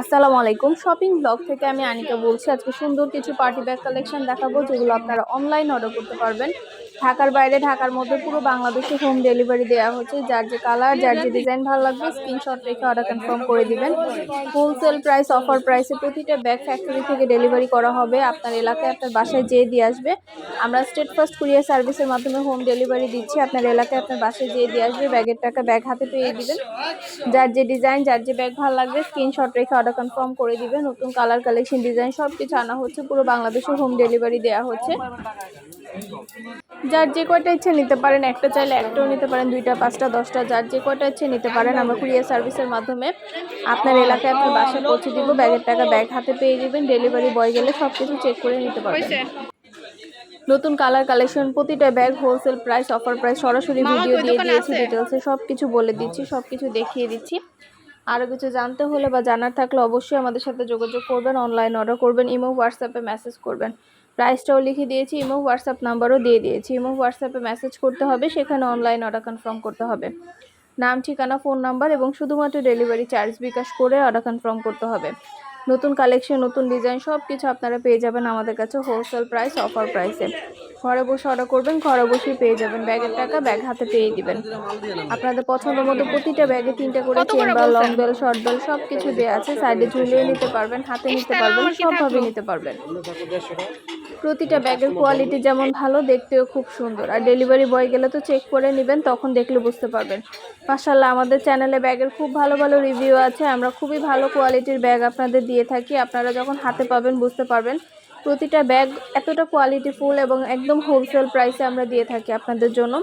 আসসালামু আলাইকুম। Shopping blog থেকে আমি আনিকা বলছি। আজকে সুন্দর কিছু পার্টি ব্যাগ কালেকশন দেখাবো, যেগুলো আপনারা অনলাইন অর্ডার করতে পারবেন। ঢাকার বাইরে, ঢাকার মধ্যে পুরো বাংলাদেশে হোম ডেলিভারি দেওয়া হচ্ছে। যার যে কালার যার যে ডিজাইন ভালো লাগবে স্ক্রিনশট রেখে অর্ডার কনফার্ম করে দিবেন। হোলসেল প্রাইস অফার প্রাইসে প্রতিটা ব্যাগ ফ্যাক্টরি থেকে ডেলিভারি করা হবে। আপনার এলাকায় আপনার বাসায় যেয়ে দিয়ে আসবে। আমরা স্টেট ফার্স্ট কুরিয়ার সার্ভিসের মাধ্যমে হোম ডেলিভারি দিচ্ছি। আপনার এলাকায় আপনার বাসায় যেয়ে দিয়ে আসবে। ব্যাগের টাকা ব্যাগ হাতে পেয়ে দিবেন। যার যে ডিজাইন যার যে ব্যাগ ভালো লাগবে স্ক্রিনশট রেখে অর্ডার কনফার্ম করে দিবেন। নতুন কালার কালেকশন ডিজাইন সব কিছু আনা হচ্ছে। পুরো বাংলাদেশে হোম ডেলিভারি দেওয়া হচ্ছে। যার যে কয়টা ইচ্ছে নিতে পারেন একটা চাইলে একটাও নিতে পারেন দুইটা পাঁচটা দশটা যার যে কয়টা ইচ্ছে নিতে পারেন আমরা কুরিয়ার সার্ভিসের মাধ্যমে আপনার এলাকায় আপনার বাসায় পৌঁছে দিব ব্যাগের টাকা ব্যাগ হাতে পেয়ে দিবেন ডেলিভারি বয় গেলে সব কিছু চেক করে নিতে পারবেন। নতুন কালার কালেকশন প্রতিটা bag wholesale price offer price সরাসরি ভিডিও দিয়ে দিয়েছি ডিটেলসে সব কিছু বলে দিচ্ছি সব কিছু দেখিয়ে দিচ্ছি। আরও কিছু জানতে হলে বা জানার থাকলে অবশ্যই আমাদের সাথে যোগাযোগ করবেন অনলাইন অর্ডার করবেন ইমো হোয়াটসঅ্যাপে মেসেজ করবেন। প্রাইসটাও লিখে দিয়েছি ইমো হোয়াটসঅ্যাপ নাম্বারও দিয়ে দিয়েছি। ইমো হোয়াটসঅ্যাপে মেসেজ করতে হবে সেখানে অনলাইন অর্ডার কনফার্ম করতে হবে। নাম ঠিকানা ফোন নাম্বার এবং শুধুমাত্র ডেলিভারি চার্জ বিকাশ করে অর্ডার কনফার্ম করতে হবে। নতুন কালেকশন নতুন ডিজাইন সব কিছু আপনারা পেয়ে যাবেন আমাদের কাছে হোলসেল প্রাইস অফার প্রাইসে ঘরে বসে অর্ডার করবেন ঘরে বসেই পেয়ে যাবেন ব্যাগের টাকা ব্যাগ হাতে পেয়ে দিবেন। আপনাদের পছন্দ মতো প্রতিটা ব্যাগে তিনটা করে chamber long belt short belt সব কিছু দেওয়া আছে। সাইডে ঝুলিয়ে নিতে পারবেন হাতে নিতে পারবেন সবভাবে নিতে পারবেন। প্রতিটা ব্যাগের কোয়ালিটি যেমন ভালো দেখতেও খুব সুন্দর। আর ডেলিভারি বয় গেলে তো চেক করে নেবেন তখন দেখলে বুঝতে পারবেন। মাসাল্লাহ আমাদের চ্যানেলে ব্যাগের খুব ভালো ভালো রিভিউ আছে। আমরা খুবই ভালো কোয়ালিটির ব্যাগ আপনাদের দিয়ে থাকি। আপনারা যখন হাতে পাবেন বুঝতে পারবেন। প্রতিটা ব্যাগ এতটা কোয়ালিটি ফুল এবং একদম হোলসেল প্রাইসে আমরা দিয়ে থাকি আপনাদের জন্য।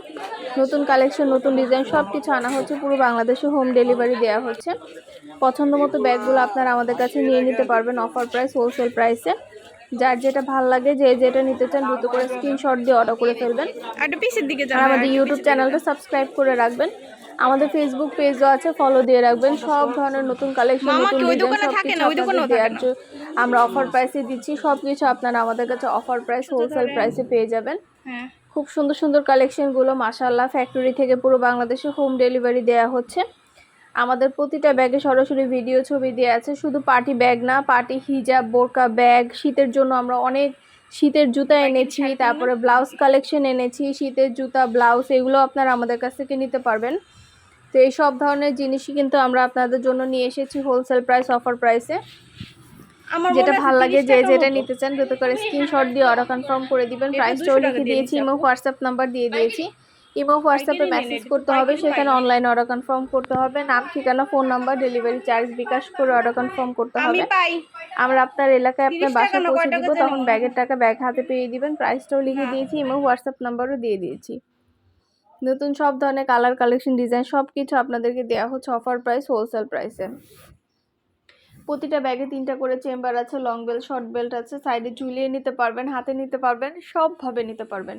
নতুন কালেকশন নতুন ডিজাইন সব কিছু আনা হচ্ছে। পুরো বাংলাদেশে হোম ডেলিভারি দেওয়া হচ্ছে। পছন্দ মতো ব্যাগগুলো আপনারা আমাদের কাছে নিয়ে নিতে পারবেন অফার প্রাইস হোলসেল প্রাইসে যার যেটা ভালো লাগে যে যেটা নিতে চান দ্রুত করে স্ক্রিনশট দিয়ে অর্ডার করে ফেলবেন। দিকে আর আমাদের ইউটিউব চ্যানেলটা সাবস্ক্রাইব করে রাখবেন। আমাদের ফেসবুক পেজও আছে ফলো দিয়ে রাখবেন। সব ধরনের নতুন কালেকশন নতুন ডিজাইন সব কিছু দেওয়ার আমরা অফার প্রাইসে দিচ্ছি। সব কিছু আপনারা আমাদের কাছে অফার প্রাইস হোলসেল প্রাইসে পেয়ে যাবেন। হ্যাঁ। খুব সুন্দর সুন্দর কালেকশনগুলো মাশাল্লাহ ফ্যাক্টরি থেকে পুরো বাংলাদেশে হোম ডেলিভারি দেওয়া হচ্ছে। আমাদের প্রতিটা ব্যাগে সরাসরি ভিডিও ছবি দেওয়া আছে। শুধু পার্টি ব্যাগ না পার্টি হিজাব বোরকা ব্যাগ শীতের জন্য আমরা অনেক শীতের জুতা এনেছি তারপরে ব্লাউজ কালেকশন এনেছি শীতের জুতা ব্লাউজ এগুলো আপনারা আমাদের কাছ থেকে নিতে পারবেন। তো এই সব ধরনের জিনিসই কিন্তু আমরা আপনাদের জন্য নিয়ে এসেছি হোলসেল প্রাইস অফার প্রাইসে আমার যেটা ভালো লাগে যে যেটা নিতে চান দ্রুত করে স্ক্রিনশট দিয়ে অর্ডার কনফার্ম করে দিবেন। প্রাইসটাও লিখে দিয়েছি এবং হোয়াটসঅ্যাপ নাম্বার দিয়ে দিয়েছি। ইমো হোয়াটসঅ্যাপে মেসেজ করতে হবে সেখানে অনলাইন অর্ডার কনফার্ম করতে হবে। নাম ঠিকানা phone number delivery charge bKash করে অর্ডার কনফার্ম করতে হবে। আমরা আপনার এলাকায় আপনার 30 টাকা বাসায় পৌঁছে দিব তখন ব্যাগের টাকা ব্যাগ হাতে পেয়ে দিবেন। প্রাইসটাও লিখে হ্যাঁ। দিয়েছি ইমো হোয়াটসঅ্যাপ নাম্বারও দিয়ে দিয়েছি। নতুন সব ধরনের কালার কালেকশন ডিজাইন সব কিছু আপনাদেরকে দেওয়া হচ্ছে অফার প্রাইস হোলসেল প্রাইসে প্রতিটা ব্যাগে তিনটা করে চেম্বার আছে লং বেল্ট শর্ট বেল্ট আছে। সাইডে ঝুলিয়ে নিতে পারবেন হাতে নিতে পারবেন সবভাবে নিতে পারবেন।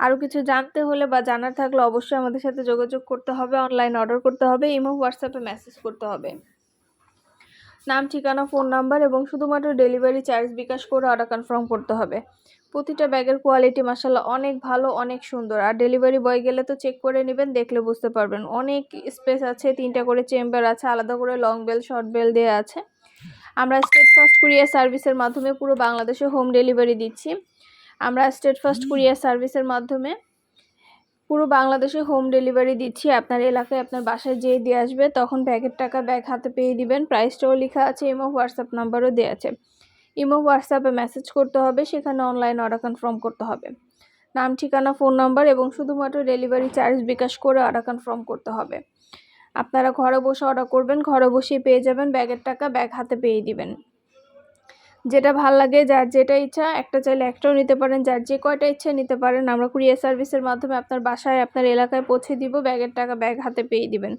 আরও কিছু জানতে হলে বা জানার থাকলে অবশ্যই আমাদের সাথে যোগাযোগ করতে হবে অনলাইন অর্ডার করতে হবে, ইমো হোয়াটসঅ্যাপে মেসেজ করতে হবে। নাম, ঠিকানা ফোন নাম্বার এবং শুধুমাত্র ডেলিভারি চার্জ বিকাশ করে অর্ডার কনফার্ম করতে হবে। প্রতিটা ব্যাগের কোয়ালিটি মাসাল্লাহ অনেক ভালো, অনেক সুন্দর। আর ডেলিভারি বয় গেলে তো চেক করে নেবেন, দেখলে বুঝতে পারবেন। অনেক স্পেস আছে, তিনটা করে চেম্বার আছে, আলাদা করে লং বেল শর্ট বেল দেওয়া আছে। আমরা স্টেট ফার্স্ট কুরিয়ার সার্ভিসের মাধ্যমে পুরো বাংলাদেশে হোম ডেলিভারি দিচ্ছি। আমরা স্টেট ফার্স্ট কুরিয়ার সার্ভিসের মাধ্যমে পুরো বাংলাদেশে হোম ডেলিভারি দিচ্ছি। আপনার এলাকায় আপনার বাসায় যেয়ে দিয়ে আসবে তখন ব্যাগের টাকা ব্যাগ হাতে পেয়ে দিবেন। প্রাইসটাও লেখা আছে ইমো হোয়াটসঅ্যাপ নাম্বারও দেওয়া আছে। ইমো হোয়াটসঅ্যাপে মেসেজ করতে হবে সেখানে অনলাইন অর্ডার কনফার্ম করতে হবে। নাম ঠিকানা ফোন নাম্বার এবং শুধুমাত্র ডেলিভারি চার্জ বিকাশ করে অর্ডার কনফার্ম করতে হবে। আপনারা ঘরে বসে অর্ডার করবেন ঘরে বসেই পেয়ে যাবেন ব্যাগের টাকা ব্যাগ হাতে পেয়ে দিবেন। যেটা ভালো লাগে, যার যেটা ইচ্ছা, একটা চাইলে একটাও নিতে পারেন, যার যে কয়টা ইচ্ছা নিতে পারেন, আমরা কুরিয়ার সার্ভিসের মাধ্যমে আপনার বাসায়, আপনার এলাকায় পৌঁছে দিব, ব্যাগের টাকা ব্যাগ হাতে পেয়ে দিবেন।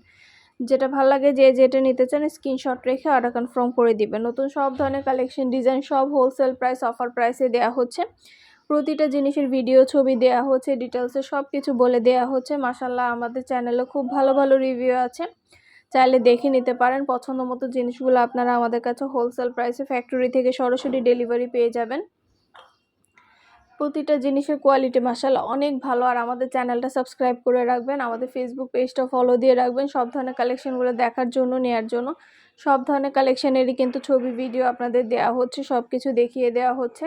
যেটা ভালো লাগে, যে যেটা নিতে চান স্ক্রিনশট রেখে অর্ডার কনফার্ম করে দিবেন। নতুন সব ধরনের কালেকশন ডিজাইন সব হোলসেল প্রাইস অফার প্রাইসে দেওয়া হচ্ছে। প্রতিটা জিনিসের ভিডিও ছবি দেওয়া হচ্ছে ডিটেলসে সব কিছু বলে দেওয়া হচ্ছে। মাসাল্লাহ আমাদের চ্যানেলে খুব ভালো ভালো রিভিউ আছে। চাইলে দেখে নিতে পারেন। পছন্দ মতো জিনিসগুলো আপনারা আমাদের কাছে হোলসেল প্রাইসে ফ্যাক্টরি থেকে সরাসরি ডেলিভারি পেয়ে যাবেন। প্রতিটা জিনিসের কোয়ালিটি মাসাল্লাহ অনেক ভালো। আর আমাদের চ্যানেলটা সাবস্ক্রাইব করে রাখবেন, আমাদের ফেসবুক পেজটা ফলো দিয়ে রাখবেন, সব ধরনের কালেকশনগুলো দেখার জন্য, নেয়ার জন্য। সব ধরনের কালেকশানেরই কিন্তু ছবি ভিডিও আপনাদের দেওয়া হচ্ছে সব কিছু দেখিয়ে দেওয়া হচ্ছে।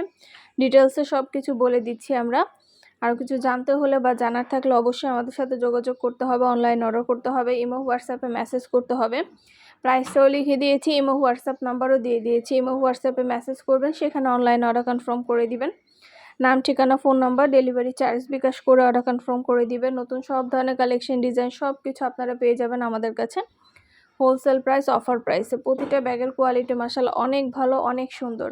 ডিটেলসে সব কিছু বলে দিচ্ছি আমরা। আর কিছু জানতে হলে বা জানার থাকলে অবশ্যই আমাদের সাথে যোগাযোগ করতে হবে অনলাইন অর্ডার করতে হবে ইমো হোয়াটসঅ্যাপে মেসেজ করতে হবে। প্রাইসটাও লিখে দিয়েছি ইমো হোয়াটসঅ্যাপ নাম্বারও দিয়ে দিয়েছি। ইমো হোয়াটসঅ্যাপে মেসেজ করবেন, সেখানে অনলাইন অর্ডার কনফার্ম করে দিবেন। নাম, ঠিকানা phone number delivery charge bKash করে অর্ডার কনফার্ম করে দিবেন। নতুন সব ধরনের কালেকশন ডিজাইন সব কিছু আপনারা পেয়ে যাবেন আমাদের কাছে। হোলসেল প্রাইস অফার প্রাইসে প্রতিটা ব্যাগের কোয়ালিটি মাসাল অনেক ভালো, অনেক সুন্দর।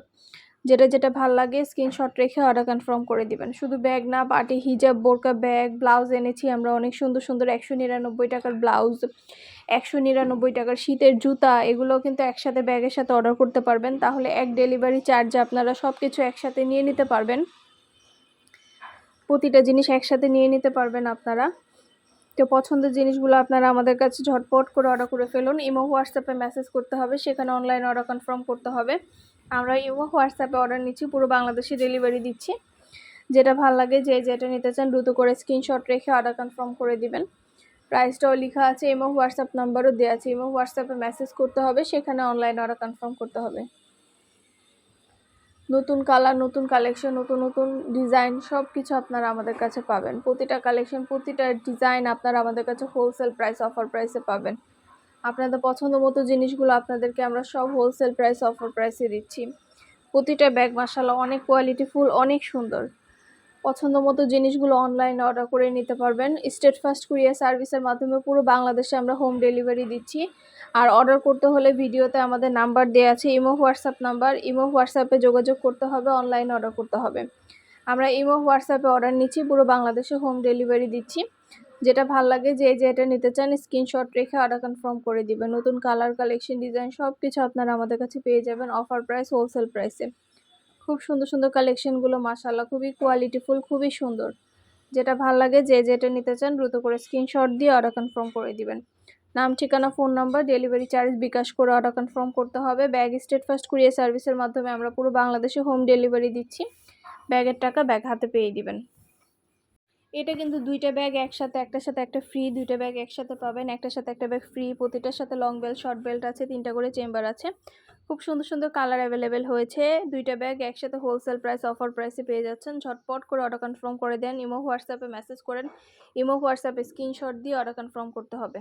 যেটা যেটা ভালো লাগে স্ক্রিনশট রেখে অর্ডার কনফার্ম করে দিবেন। শুধু ব্যাগ না পার্টি হিজাব বোরকা ব্যাগ ব্লাউজ এনেছি আমরা অনেক সুন্দর সুন্দর একশো নিরানব্বই টাকার ব্লাউজ একশো নিরানব্বই টাকার শীতের জুতা এগুলো কিন্তু একসাথে ব্যাগের সাথে অর্ডার করতে পারবেন। তাহলে এক ডেলিভারি চার্জে আপনারা সব কিছু একসাথে নিয়ে নিতে পারবেন। প্রতিটা জিনিস একসাথে নিয়ে নিতে পারবেন আপনারা। তো পছন্দের জিনিসগুলো আপনারা আমাদের কাছে ঝটপট করে অর্ডার করে ফেলুন। ইমো, হোয়াটসঅ্যাপে মেসেজ করতে হবে, সেখানে অনলাইন অর্ডার কনফার্ম করতে হবে। আমরা ইমো, হোয়াটসঅ্যাপে অর্ডার নিচ্ছি, পুরো বাংলাদেশে ডেলিভারি দিচ্ছি। যেটা ভালো লাগে যে যেটা নিতে চান, দ্রুত করে স্ক্রিনশট রেখে অর্ডার কনফার্ম করে দিবেন। প্রাইসটাও লেখা আছে, ইমো, হোয়াটসঅ্যাপ নাম্বারও দেওয়া আছে। ইমো, হোয়াটসঅ্যাপে মেসেজ করতে হবে, সেখানে অনলাইন অর্ডার কনফার্ম করতে হবে। নতুন কালার নতুন কালেকশন নতুন নতুন ডিজাইন সব কিছু আপনারা আমাদের কাছে পাবেন। প্রতিটা কালেকশন প্রতিটা ডিজাইন আপনারা আমাদের কাছে হোলসেল প্রাইস অফার প্রাইসে পাবেন। আপনাদের পছন্দ মতো জিনিসগুলো আপনাদেরকে আমরা সব হোলসেল প্রাইস অফার প্রাইসে দিচ্ছি। প্রতিটা ব্যাগ মাসালা অনেক কোয়ালিটিফুল অনেক সুন্দর। পছন্দ মতো জিনিসগুলো অনলাইনে অর্ডার করে নিতে পারবেন। স্টেট ফার্স্ট কুরিয়ার সার্ভিসের মাধ্যমে পুরো বাংলাদেশে আমরা হোম ডেলিভারি দিচ্ছি। আর অর্ডার করতে হলে ভিডিওতে আমাদের নাম্বার দেওয়া আছে, ইমো, হোয়াটসঅ্যাপ নাম্বার ইমো, হোয়াটসঅ্যাপে যোগাযোগ করতে হবে অনলাইন অর্ডার করতে হবে। আমরা ইমো, হোয়াটসঅ্যাপে অর্ডার নিচ্ছি, পুরো বাংলাদেশে হোম ডেলিভারি দিচ্ছি। যেটা ভালো লাগে যে যেটা নিতে চান স্ক্রিনশট রেখে অর্ডার কনফার্ম করে দিবেন। নতুন কালার কালেকশন ডিজাইন সব কিছু আপনারা আমাদের কাছে পেয়ে যাবেন অফার প্রাইস হোলসেল প্রাইসে খুব সুন্দর সুন্দর কালেকশনগুলো মাসাল্লাহ খুবই কোয়ালিটিফুল খুবই সুন্দর। যেটা ভালো লাগে যে যেটা নিতে চান, দ্রুত করে স্ক্রিনশট দিয়ে অর্ডার কনফার্ম করে দিবেন। নাম, ঠিকানা phone number delivery charge bKash করে অর্ডার কনফার্ম করতে হবে। ব্যাগ স্টেট ফার্স্ট কুরিয়ার সার্ভিসের মাধ্যমে আমরা পুরো বাংলাদেশে হোম ডেলিভারি দিচ্ছি। ব্যাগের টাকা ব্যাগ হাতে পেয়ে দিবেন। এটা কিন্তু দুইটা ব্যাগ একসাথে, একটার সাথে একটা ফ্রি দুইটা ব্যাগ একসাথে পাবেন, একটার সাথে একটা ব্যাগ ফ্রি প্রতিটার সাথে লং বেল্ট শর্ট বেল্ট আছে, তিনটা করে চেম্বার আছে। খুব সুন্দর সুন্দর কালার অ্যাভেলেবেল হয়েছে। দুইটা ব্যাগ একসাথে হোলসেল প্রাইস অফার প্রাইসে পেয়ে যাচ্ছেন। ঝটপট করে অর্ডার কনফার্ম করে দেন ইমো হোয়াটসঅ্যাপে মেসেজ করেন। ইমো হোয়াটসঅ্যাপে স্ক্রিনশট দিয়ে অর্ডার কনফার্ম করতে হবে।